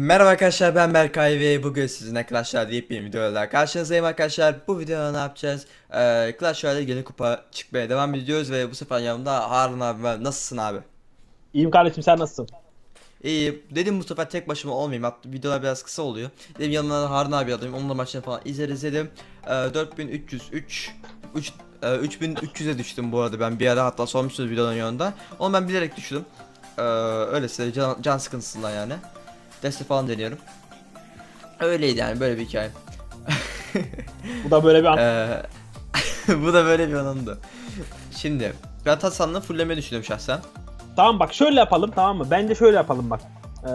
Merhaba arkadaşlar ben Berkay ve bugün sizin arkadaşlar deyip bir videoyla karşınızdayım arkadaşlar. Bu videoda ne yapacağız? Ee, Clash Royale yeni kupa çıkmaya devam ediyoruz ve bu sefer yanımda Harun abi var. Nasılsın abi? İyiyim kardeşim sen nasılsın? İyi. Dedim bu sefer tek başıma olmayayım. Hatta videolar biraz kısa oluyor. Dedim yanımda da Harun abi alayım. Onunla maçını falan izleriz dedim. Ee, 4303 3 e, 3300'e düştüm bu arada ben bir ara hatta sormuşsunuz videonun yanında. Onu ben bilerek düştüm. Ee, öylesine can, can sıkıntısından yani. Destek falan deniyorum. Öyleydi yani böyle bir hikaye. Bu da böyle bir an. Ee, bu da böyle bir anımdı. Şimdi ben Tasan'la fulllemeyi düşünüyorum şahsen. Tamam bak şöyle yapalım tamam mı? Bence şöyle yapalım bak. Ee,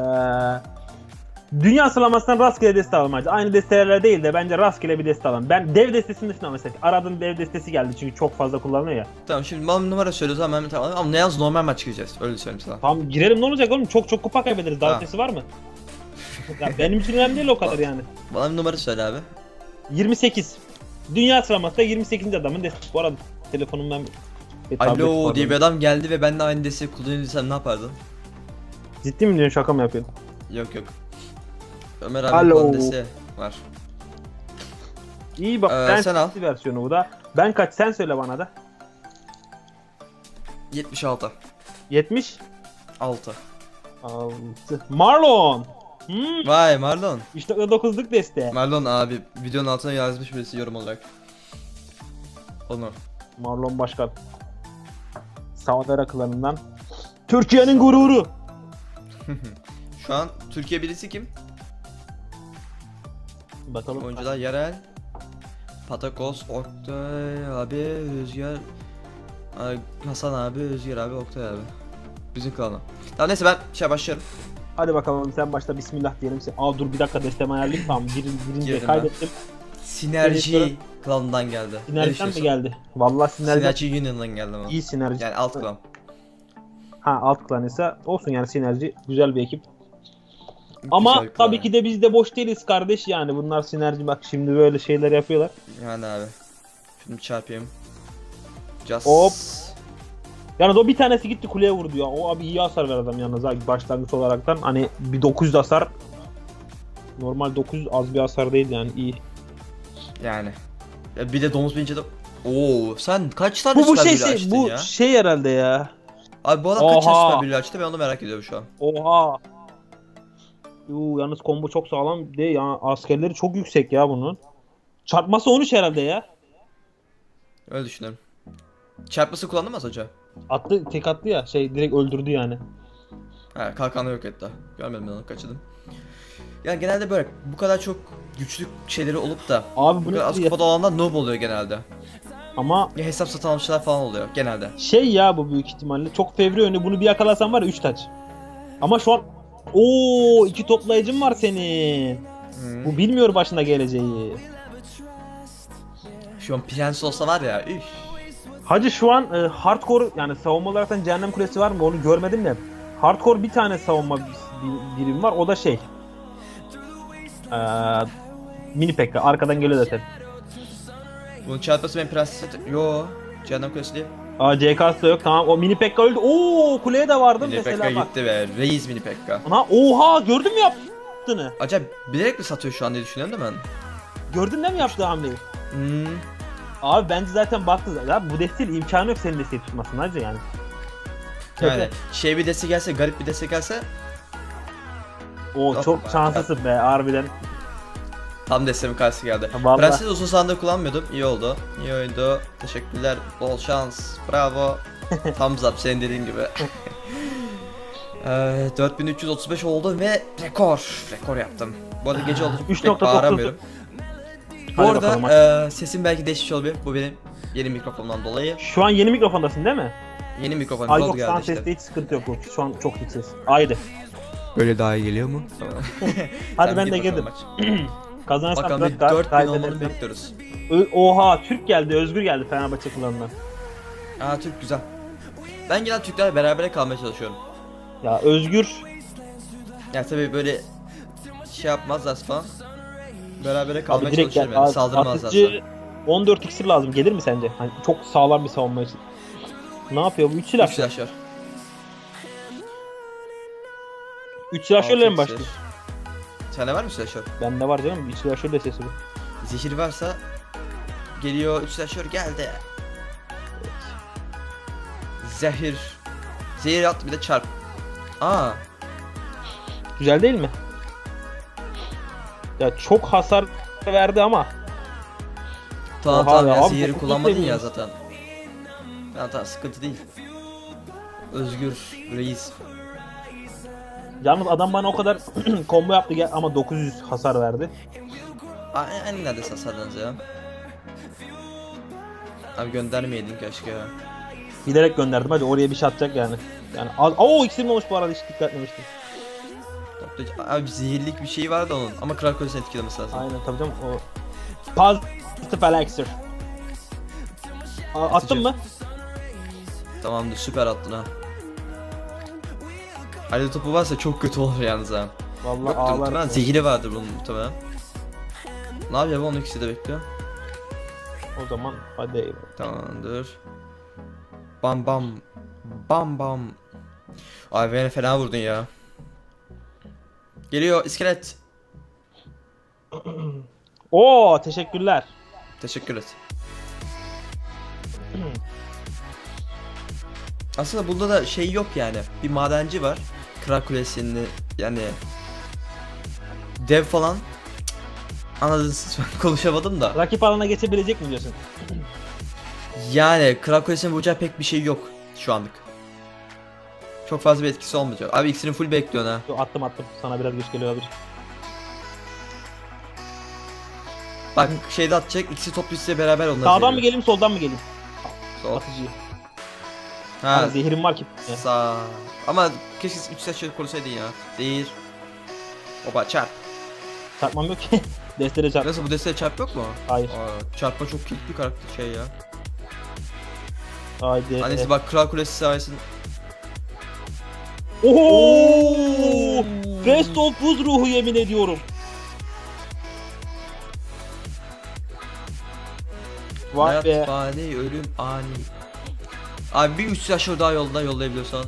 dünya sıralamasından rastgele deste alalım hacı. Aynı destelerle değil de bence rastgele bir deste alalım. Ben dev destesini düşünüyorum mesela. Aradığım dev destesi geldi çünkü çok fazla kullanılıyor ya. Tamam şimdi bana numara söylüyoruz ama ben tamam ama ne yalnız normal maç çıkacağız. Öyle söyleyeyim sana. Tamam girelim ne olacak oğlum? Çok çok kupa kaybederiz. Ötesi var mı? Ya benim için önemli değil o kadar yani. Bana bir numara söyle abi. 28. Dünya sıralamasında 28. adamın destesi. Bu arada telefonumdan bir tablet Alo diye bir adam geldi ve ben de aynı desteği kullanıyorsam ne yapardın? Ciddi mi diyorsun şaka mı yapıyorsun? Yok yok. Ömer abi Alo. kullandığı desteği var. İyi bak Ee, ben sen al. versiyonu bu da. Ben kaç sen söyle bana da. 76. 70. 6. 6. Marlon. Hmm. Vay Marlon. 3.9'luk deste. Marlon abi videonun altına yazmış birisi yorum olarak. Onu. Marlon Başkan. Saudi Arakılarından. Türkiye'nin gururu. Şu an Türkiye birisi kim? Bakalım. Oyuncular Yerel, Patakos, Oktay abi, Rüzgar, Hasan abi, Rüzgar abi, Oktay abi. Bizim klana. Tamam neyse ben şey başlıyorum. Hadi bakalım sen başta bismillah diyelim. Aa dur bir dakika destemi ayarlayayım. Tamam bir, birinci Girdim ben. kaydettim. Sinerji klanından geldi. Ne Sinerjiden mi geldi? Vallahi sinerji. Sinerji Union'dan geldi ama. İyi sinerji. Yani alt klan. Ha alt klan ise olsun yani sinerji. Güzel bir ekip. Ama Güzel klan tabii ki de biz de boş değiliz kardeş yani. Bunlar sinerji bak şimdi böyle şeyler yapıyorlar. Yani abi. Şunu çarpayım. Just. Hop. Yani o bir tanesi gitti kuleye vurdu ya. O abi iyi hasar ver adam yalnız ha başlangıç olaraktan. Hani bir 900 hasar. Normal 900 az bir hasar değil yani iyi. Yani. Ya bir de domuz binince de... Oo sen kaç tane Bu bu süper şey, şey açtın bu ya? şey herhalde ya. Abi bu adam kaç tane Oha. süper büyülü açtı ben onu merak ediyorum şu an. Oha. Yuu, yalnız combo çok sağlam de ya askerleri çok yüksek ya bunun. Çarpması 13 herhalde ya. Öyle düşünüyorum. Çarpması kullandı mı az önce? Attı tek attı ya şey direkt öldürdü yani. Ha kalkanı yok etti. Görmedim ben onu kaçırdım. Ya genelde böyle bu kadar çok güçlü şeyleri olup da Abi bu kadar az kupada olanlar noob oluyor genelde. ama Ya hesap satın almışlar falan oluyor genelde. şey ya bu büyük ihtimalle çok fevri önü bunu bir yakalasan var ya 3 taç. Ama şu an Oo iki toplayıcın var senin. Hı. Bu bilmiyor başına geleceği. Şu an prens olsa var ya üf. Hacı şu an e, hardcore yani savunma olarak cehennem kulesi var mı onu görmedim de. Hardcore bir tane savunma bir- birim var o da şey. Ee, mini pekka arkadan geliyor zaten. Bunun çarpması benim prens Yo. Cehennem kulesi değil. Aa CK'sı da yok tamam o mini pekka öldü. Oo kuleye de vardı Mini mesela Pekka bak. gitti be. Reis mini Pekka. Ana oha gördün mü yaptığını? Acaba bilerek mi satıyor şu an diye düşünüyorum da ben. Gördün mi yaptığı hamleyi? Hmm. Abi bence zaten baktı ya bu desteğin imkanı yok senin desteği tutmasın hacı yani. Yani şey bir destek gelse, garip bir destek gelse O Yok çok be. şanslısın be harbiden. tam desteğimin karşısı geldi. Vallahi. Prenses uzun sandığı kullanmıyordum. İyi oldu. İyi oyundu. Teşekkürler. Bol şans. Bravo. Thumbs up senin dediğin gibi. Ee, 4335 oldu ve rekor. Rekor yaptım. Bu arada gece oldu. Üç Pek nokta bağıramıyorum. Bu Hadi bakalım, arada e, sesim belki değişmiş olabilir. Bu benim yeni mikrofondan dolayı. Şu an yeni mikrofondasın değil mi? Yeni mikrofon Ay yok geldi sana işte. seste hiç sıkıntı yok. Şu an çok iyi ses. Haydi. Böyle daha iyi geliyor mu? Hadi ben de girdim. Kazanırsam Bakalım 4 bir 4000 olmanı kaybedersem. bekliyoruz. Ö- Oha Türk geldi, Özgür geldi Fenerbahçe klanından. Aa Türk güzel. Ben genel Türklerle berabere kalmaya çalışıyorum. Ya Özgür Ya tabii böyle şey yapmazlar falan. Berabere kalmaya abi direkt gel. yani. Abi, Saldırmazlar. atıcı 14 iksir lazım. Gelir mi sence? Hani çok sağlam bir savunma için. Ne yapıyor bu? 3 silah. Üç silahşör. 3 silahşörle mi Altı başlıyor? Sende var mı slasher? Bende var canım. Bir slasher destesi bu. Zehir varsa geliyor 3 slasher geldi. Zehir. Zehir at bir de çarp. Aa, Güzel değil mi? Ya çok hasar verdi ama. tamam Oha tamam ya, ya, abi çok kullanmadın ya zaten. Tamam tamam sıkıntı değil. Özgür reis. Yalnız adam bana o kadar combo yaptı gel ama 900 hasar verdi. Aa, en neredeyse hasarlanız ya. Abi göndermeyeydin keşke ya. Bilerek gönderdim hadi oraya bir şey atacak yani. Yani az... Oo iksirim olmuş bu arada hiç dikkat etmemiştim. Toplayıcı- Abi zehirlik bir şey vardı onun ama Kral Kulesi'ni etkilemesi lazım. Aynen tabii canım o. Positive Elixir. Aa, attın mı? Tamamdır süper attın ha. Halil topu varsa çok kötü olur yalnız ha. Vallahi Yoktur ağlar. muhtemelen zehiri vardır bunun muhtemelen. Ne yapıyor bu onun ikisi de bekliyor. O zaman hadi eyvallah. Tamamdır. Bam bam. Bam bam. Ay beni fena vurdun ya. Geliyor iskelet. Oo teşekkürler. Teşekkür et. Aslında bunda da şey yok yani. Bir madenci var. Kral Kulesi'ni yani dev falan anladınız ben konuşamadım da. Rakip alana geçebilecek mi diyorsun? Yani Kral Kulesi'nin vuracağı pek bir şey yok şu anlık. Çok fazla bir etkisi olmayacak. Abi ikisini full bekliyorsun ha. Attım attım. Sana biraz geç geliyor olabilir. Bak şeyde atacak ikisi toplu size beraber onlar. Sağdan mı geliyor. geleyim soldan mı geleyim? Sol. Atıcıyı. Ha, Ha. Zehirim var ki. Sağ. Ama keşke 3 set şöyle korusaydın ya. Değil. Oba çarp. Çarpmam yok ki. Destere çarp. Nasıl bu desteğe çarp yok mu? Hayır. Aa, çarpma çok kilit bir karakter şey ya. Haydi. Annesi bak Kral Kulesi sayesinde. Oho! Rest of buz ruhu yemin ediyorum. Vay Hayat be. fani, ölüm ani. Abi bir 3 slasher daha yolda yollayabiliyorsan.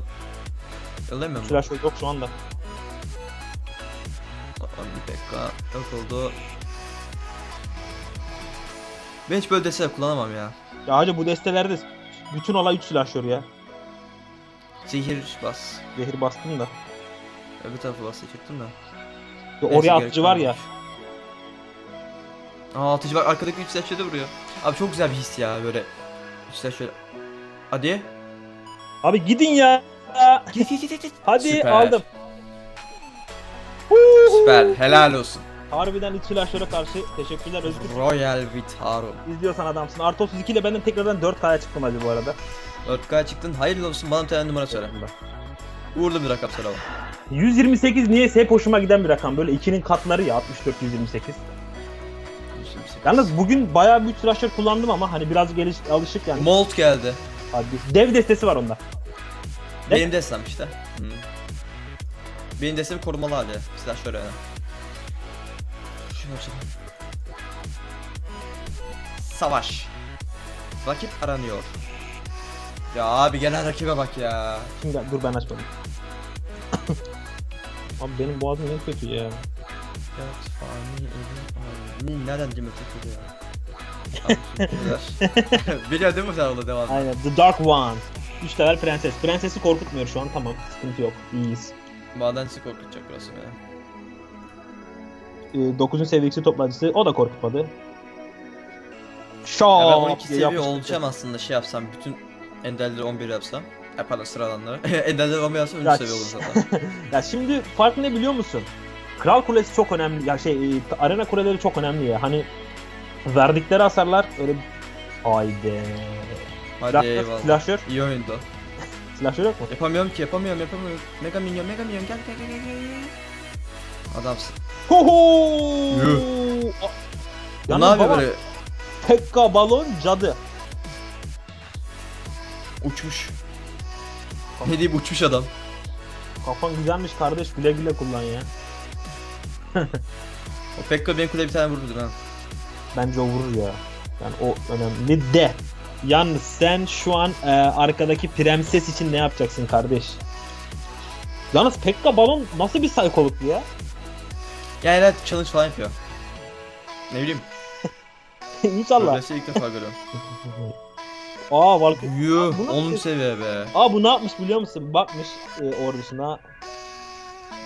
Yollayamıyor mu? Flash yok şu anda. Tamam, bir dakika. Yok oldu. Ben hiç böyle desteği kullanamam ya. Ya hacı bu destelerde bütün olay 3 slasher ya. Zehir bas. Zehir bastım da. Öbür tarafı da. Ya Neyse, oraya gerek atıcı var ya. Aa atıcı bak arkadaki 3 slasher de vuruyor. Abi çok güzel bir his ya böyle. 3 slasher. Hadi. Abi gidin ya. Git git git git. Hadi Süper. aldım. Süper helal olsun. Harbiden 3 slasher'a karşı teşekkürler Özgür. Royal Vitaro. İzliyorsan adamsın. Artı 32 ile benden tekrardan 4K'ya çıktım hacı bu arada. 4K çıktın hayırlı olsun bana bir tane numara söyle. Uğurlu bir rakam söyle bana. 128 niyeyse hep hoşuma giden bir rakam. Böyle 2'nin katları ya 64 128. Yalnız bugün bayağı bir 3 slasher kullandım ama hani biraz geliş alışık yani. Molt geldi. Hadi. Dev destesi var onda. Ne? Benim destem işte. Hı. Benim destem korumalı hali. Silah şöyle yani. Şunu açalım. Savaş. Rakip aranıyor. Ya abi gelen rakibe bak ya. Şimdi dur ben açmadım. Abi benim boğazım ne kötü ya. Evet, fani ölüm ani. Nereden demek kötü ya? Tamam, Biliyor değil mi sen onu devam? Aynen The Dark One. 3 level prenses. Prensesi korkutmuyor şu an tamam. Sıkıntı yok. İyiyiz. Madensi korkutacak burası beni. Ee, 9. seviyesi toplayıcısı o da korkutmadı. Ya Şok ben 12 diye seviye yapıştırdı. olacağım aslında şey yapsam bütün enderleri 11 yapsam. Ya pardon sıradanları. enderleri 11 yapsam 3 Ya seviye olur zaten. Ya şimdi fark ne biliyor musun? Kral Kulesi çok önemli. Ya şey e, arena kuleleri çok önemli ya. Hani verdikleri hasarlar öyle Haydi. Hadi Slasher, eyvallah. slasher, İyi oyundu. slasher yok mu? Yapamıyorum ki yapamıyorum yapamıyorum. Mega minyon mega minyon gel gel gel gel. Adamsın. Hoho! Yuh. A- Ya ne yapıyor böyle Pekka balon cadı. Uçmuş. Ne diyeyim uçmuş adam. Kafan güzelmiş kardeş güle güle kullan ya. O Pekka benim kuleye bir tane vurdu ha. Bence o vurur ya. Yani o önemli de. Yalnız sen şu an e, arkadaki prenses için ne yapacaksın kardeş? Yalnız Pekka balon nasıl bir psikolog ya? Yani evet challenge falan yapıyor. Ne bileyim. İnşallah. Böylesi ilk defa görüyorum. Aa Valkyrie. Yuh Bu nasıl 10 bir- seviye be. Aa bu ne yapmış biliyor musun? Bakmış e, ordusuna.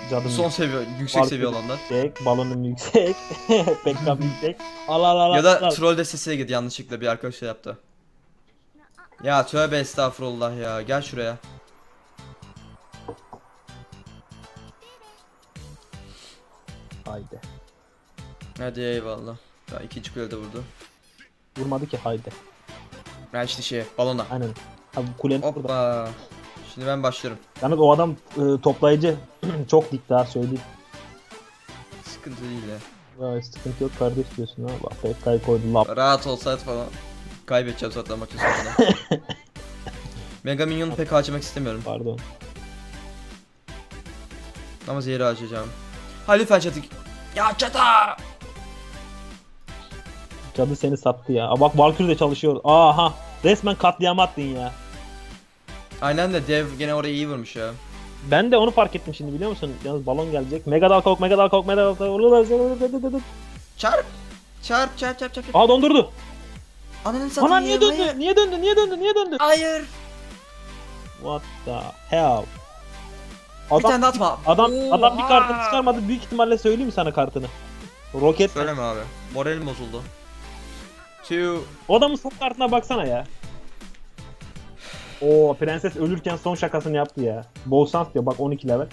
Cadım Son seviye, yüksek Valkyrie seviye olanlar. yüksek, balonum yüksek, Pekkan yüksek. Al al al. Ya da al. troll destesiye git yanlışlıkla bir arkadaş şey yaptı. Ya tövbe estağfurullah ya gel şuraya. Haydi. Hadi eyvallah. Ya ikinci kule de vurdu. Vurmadı ki haydi. Ben işte şey balona. Aynen. Abi kulenin burada. Hoppa. Şimdi ben başlıyorum. Yalnız o adam e, toplayıcı. Çok diktar söyleyeyim. Sıkıntı değil ya. Ya sıkıntı yok kardeş diyorsun ha. Bak Pekka'yı koydu lap. Rahat olsaydı falan. Kaybedeceğim zaten maçın sonunda. Mega Minyon'u pek harcamak istemiyorum. Pardon. Ama zehri harcayacağım. Ha lütfen çatık. Ya çata! Cadı seni sattı ya. Aa, bak Valkyrie de çalışıyor. Aha. Resmen katliam attın ya. Aynen de dev gene oraya iyi vurmuş ya. Ben de onu fark ettim şimdi biliyor musun? Yalnız balon gelecek. Mega Dal Kalk, Mega Dal Kalk, Mega Dal Kalk. Çarp! Çarp çarp çarp çarp. Aa dondurdu. Ananı satayım Ana niye döndü? hayır. Niye döndü? Niye döndü? Niye döndü? Hayır. What the hell? Bir Adam tane de atma. adam adam bir kartını çıkarmadı. Büyük ihtimalle söyleyeyim sana kartını? Roket. Söyleme abi. Moralim bozuldu. Two. O adamın son kartına baksana ya. Oo prenses ölürken son şakasını yaptı ya. Bol şans diyor bak 12 level.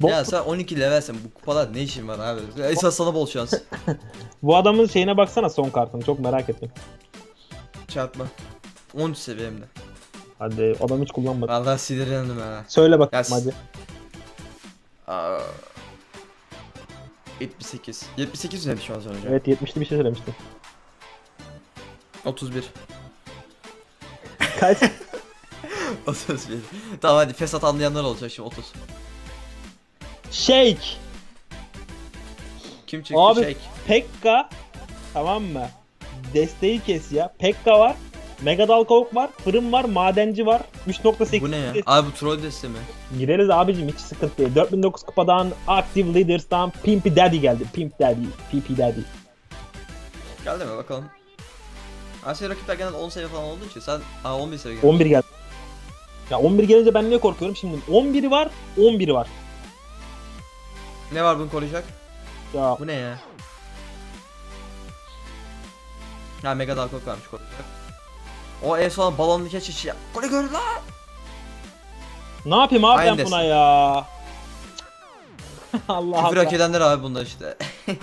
Bol- Ya sen 12 levelsin bu kupalar ne işin var abi? Esas sana bol şans. Bu adamın şeyine baksana son kartını çok merak ettim. Çarpma. 13 seviyemde. Hadi adam hiç kullanmadı. Vallahi sinirlendim ha. Söyle bakalım Ya hadi. Aa. 78. 78 demiş şu an sonra. Evet 70'li bir şey söylemiştin. 31. Kaç? 31. tamam hadi fesat anlayanlar olacak şimdi 30. Shake. Kim çıktı Abi- Shake? Pekka. Tamam mı? Desteği kes ya. Pekka var. Mega Dalkavuk var. Fırın var. Madenci var. 3.8. Bu ne ya? Abi bu troll deste mi? Gireriz abicim hiç sıkıntı değil. 4009 kupadan Active Leaders'tan Pimpy Daddy geldi. Pimp Daddy. PP Daddy. Geldi mi bakalım. Asya rakipler genelde 10 seviye falan olduğu için sen Aa 11 seviye gelmiş. 11 geldi. Ya 11 gelince ben niye korkuyorum şimdi? 11'i var, 11'i var. Ne var bunu koruyacak? Ya Bu ne ya? Ha Mega Dark varmış koruyacak. O en son balonlu keçi ya. Kore gör lan. ne yapayım abi Aynı ben buna ya? Allah Küfür Allah. hak edenler abi bunlar işte.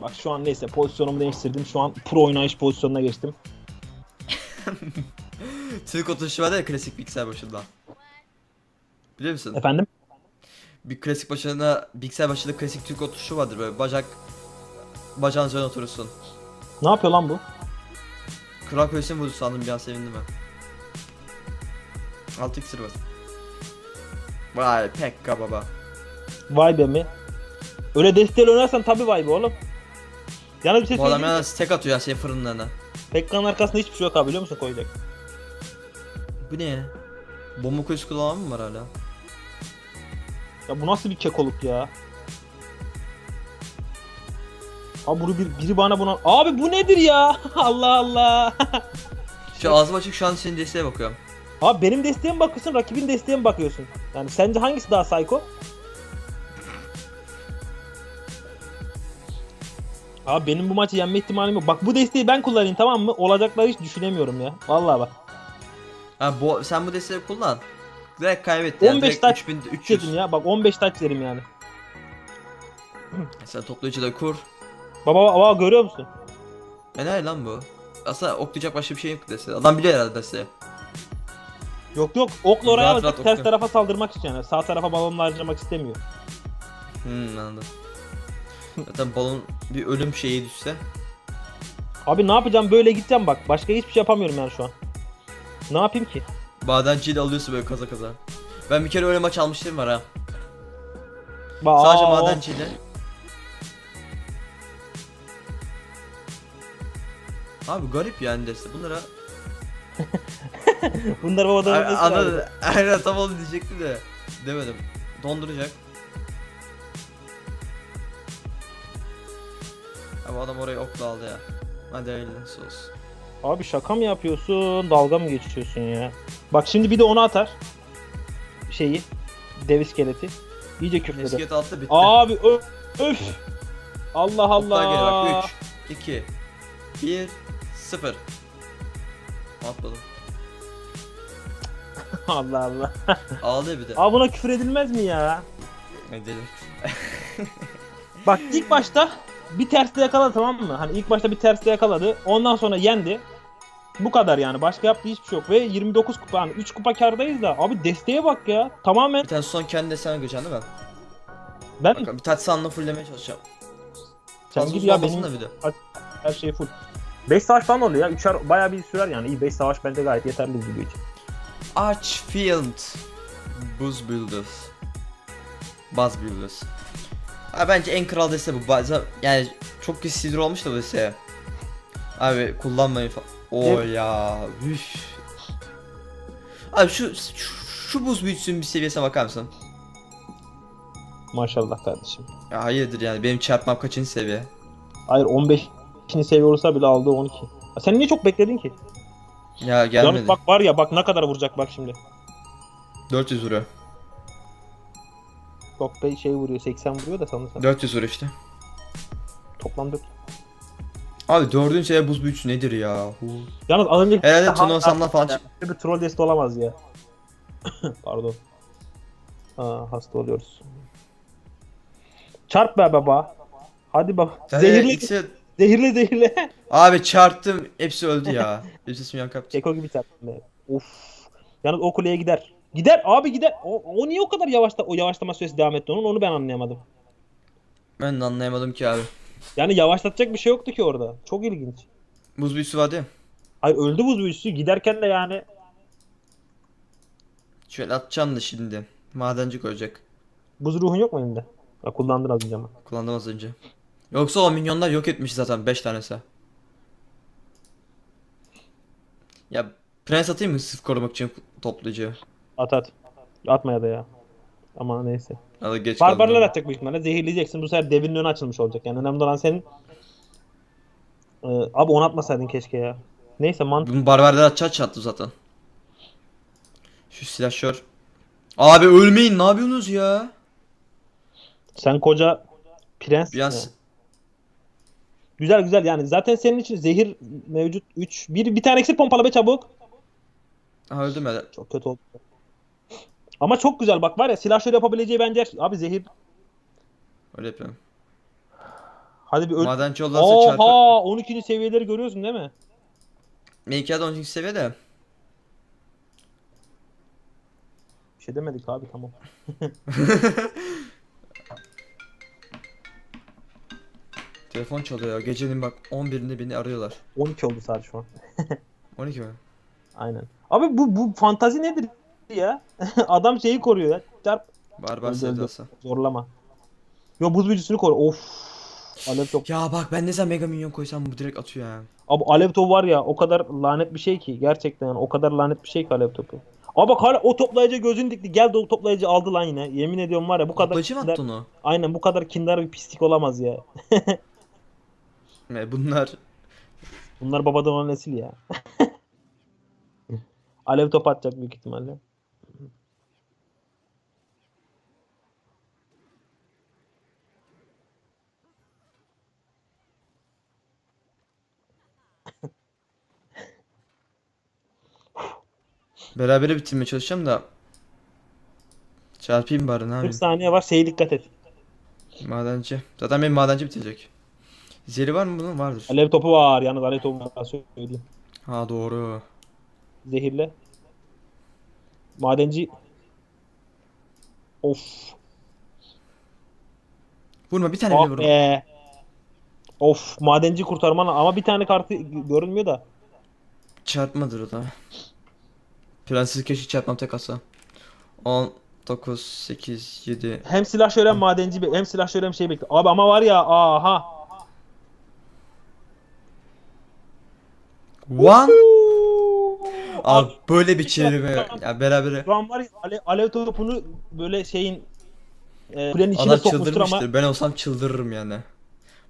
Bak şu an neyse pozisyonumu değiştirdim. Şu an pro oynayış pozisyonuna geçtim. Türk oturuşu var ya klasik bilgisayar başında. Biliyor musun? Efendim? Bir klasik başına bilgisayar başında klasik Türk oturuşu vardır böyle bacak bacağın üzerine oturursun. Ne yapıyor lan bu? Kral Kulesi'ni vurdu sandım bir an sevindim ben. 6 iksir var. Vay pekka baba. Vay be mi? Öyle desteğiyle oynarsan tabi vay be oğlum. Yalnız bir şey Bu adam söyleyeyim mi? yalnız tek atıyor ya şey fırınlarına. Pekka'nın arkasında hiçbir şey yok abi biliyor musun koyacak? Bu ne ya? Bomba kulesi kullanan mı var hala? Ya bu nasıl bir kekoluk ya? Abi bunu bir, biri bana buna... Abi bu nedir ya? Allah Allah. Şu ağzım açık şu an senin desteğe bakıyorum. Abi benim desteğe mi bakıyorsun, rakibin desteğe mi bakıyorsun? Yani sence hangisi daha psycho? Abi benim bu maçı yenme ihtimalim yok. Bak bu desteği ben kullanayım tamam mı? Olacakları hiç düşünemiyorum ya. Vallahi bak. Ha bu sen bu desteği kullan. Direkt kaybetti yani. 15 Direkt taç 3300. Dedim ya bak 15 taç derim yani. Sen toplayıcı da kur. Baba baba görüyor musun? E ne lan bu? Aslında oklayacak başka bir şey yok desteği. Adam biliyor herhalde desteği. Yok yok okla oraya Rahat alacak rahat ters okla. tarafa saldırmak için yani. Sağ tarafa balonla harcamak istemiyor. Hmm anladım. Zaten balon bir ölüm şeyi düşse. Abi ne yapacağım böyle gideceğim bak. Başka hiçbir şey yapamıyorum yani şu an. Ne yapayım ki? Madenciyi de alıyorsun böyle kaza kaza. Ben bir kere öyle maç almıştım var ha. Ba Sadece madenciyle. Abi garip yani deste. Bunlara Bunlar babadan. Aynen tam onu diyecektim de. Demedim. Donduracak. Ya bu adam orayı okla aldı ya. Hadi hayırlısı olsun. Abi şaka mı yapıyorsun? Dalga mı geçiyorsun ya? Bak şimdi bir de onu atar. Şeyi. Dev iskeleti. İyice küfreder. Mesket attı bitti. Abi öf. öf. Allah Oklar geliyor Allah. bak 3, 2, 1, 0. Atladım. Allah Allah. Ağlıyor bir de. Abi buna küfür edilmez mi ya? Edelim. Bak ilk başta bir terste yakaladı tamam mı? Hani ilk başta bir terste yakaladı. Ondan sonra yendi. Bu kadar yani. Başka yaptığı hiçbir şey yok. Ve 29 kupa. Hani 3 kupa kardayız da. Abi desteğe bak ya. Tamamen Bir tane son kendi desene göreceksin değil mi? ben Bak bir taç sanını fulllemeye çalışacağım. sen git ya benim da bir de. her şey full. 5 savaş falan oluyor ya. 3'er bayağı bir sürer yani. İyi 5 savaş bence gayet yeterli video için. Archfield Buzz Builders Buzz Builders Abi bence en kral deste bu bazen yani çok kişi sinir olmuş da bu desteye Abi kullanmayın falan O Evet. ya üf. Abi şu, şu, şu buz büyüsünün bir seviyesine bakar mısın? Maşallah kardeşim. Ya hayırdır yani benim çarpmam kaçıncı seviye? Hayır 15. seviye olursa bile aldığı 12. Ya Sen niye çok bekledin ki? Ya gelmedi. Yalnız bak var ya bak ne kadar vuracak bak şimdi. 400 vuruyor. Çok be şey vuruyor 80 vuruyor da sanırsam. 400 vuruyor işte. Toplam 4. Abi dördüncü seviye buz büyüsü nedir ya? Hu. Yalnız az önce Herhalde Ha- turnuva sandan falan çık. Bir troll deste olamaz ya. Pardon. Aa, hasta oluyoruz. Çarp be baba. Hadi bak. Zehirli. İkisi- zehirle, zehirle. Abi çarptım hepsi öldü ya. Hepsi simyan kaptı. Keko gibi çarptım be. Of. Yalnız o kuleye gider. Gider abi gider. O, o niye o kadar yavaşta o yavaşlama süresi devam etti onun onu ben anlayamadım. Ben de anlayamadım ki abi. Yani yavaşlatacak bir şey yoktu ki orada. Çok ilginç. Buz büyüsü vardı ya. Hayır öldü buz büyüsü giderken de yani Şöyle atacağım da şimdi. Madenci koyacak. buz ruhun yok mu elinde? Ha, kullandın az önce ama. Kullandım az önce. Yoksa o minyonlar yok etmiş zaten 5 tanesi. Ya prens atayım mı sırf korumak için toplayıcı? At at. Atmaya da ya. Ama neyse. Hadi geç Barbarlar atacak büyük ihtimalle. Zehirleyeceksin. Bu sefer devinin önü açılmış olacak. Yani önemli olan senin... Ee, abi onu atmasaydın keşke ya. Neyse mantık. Bunu barbarlar atacak çattı zaten. Şu silahşör. Abi ölmeyin ne yapıyorsunuz ya? Sen koca prens. Ya. Güzel güzel yani. Zaten senin için zehir mevcut 3. Bir, bir tane eksik pompala be çabuk. ha, öldüm ya. Çok kötü oldu. Ama çok güzel bak var ya silah şöyle yapabileceği bence abi zehir. Öyle yapıyorum. Hadi bir öl. Madenci olursa çarpı. Oha 12. seviyeleri görüyorsun değil mi? M2'de 12. seviyede. Bir şey demedik abi tamam. Telefon çalıyor ya. Gecenin bak 11'inde beni arıyorlar. 12 oldu sadece şu an. 12 mi? Aynen. Abi bu bu fantazi nedir ya? Adam şeyi koruyor ya. Çarp Barbar Öldü, öldü. sevdası. zorlama. Yo buz büyücüsünü koruyor. Of. Alev top. Ya bak ben ne zaman Mega Minyon koysam bu direkt atıyor ya. Abi alev topu var ya o kadar lanet bir şey ki. Gerçekten yani o kadar lanet bir şey ki alev topu. Abi bak hala o toplayıcı gözün dikti. Geldi o toplayıcı aldı lan yine. Yemin ediyorum var ya bu kadar Toplayıcı mı attı onu? Aynen bu kadar kindar bir pislik olamaz ya. Ne bunlar Bunlar babadan olan nesil ya. alev top atacak büyük ihtimalle. Berabere bitirmeye çalışacağım da çarpayım bari ne 40 yapayım. saniye var şeye dikkat et. Madenci. Zaten benim madenci bitecek. Zeri var mı bunun? Vardır. Alev topu var yalnız alev topu var söyleyeyim. Ha doğru. Zehirle. Madenci. Of. Vurma bir tane bile Ah vurma. be. Of madenci kurtarman ama bir tane kartı görünmüyor da. Çarpmadır o da. Prenses keşke çarpmam tek atsa. 10, 9, 8, 7. Hem silah şöyle hem madenci be- hem silah şöyle hem şey bekliyor. Abi ama var ya aha. One. Abi böyle bir çevirme. Ya berabere. Şu an var ya alev, alev topunu böyle şeyin e, kulenin içine Adam sokmuştur ama çıldırmıştır. Ben olsam çıldırırım yani.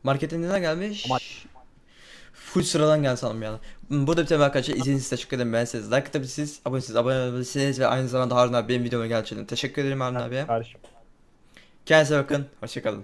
Marketten neden gelmiş? Ama- Full sıradan geldi sanırım yani. Hmm, Burada bir tane arkadaşlar izlediğiniz için teşekkür ederim. Ben size like atabilirsiniz, abonesiniz, abone olabilirsiniz ve aynı zamanda Harun abi benim videoma geldiğiniz için teşekkür ederim Harun abiye. Kardeşim. Kendinize bakın, hoşçakalın.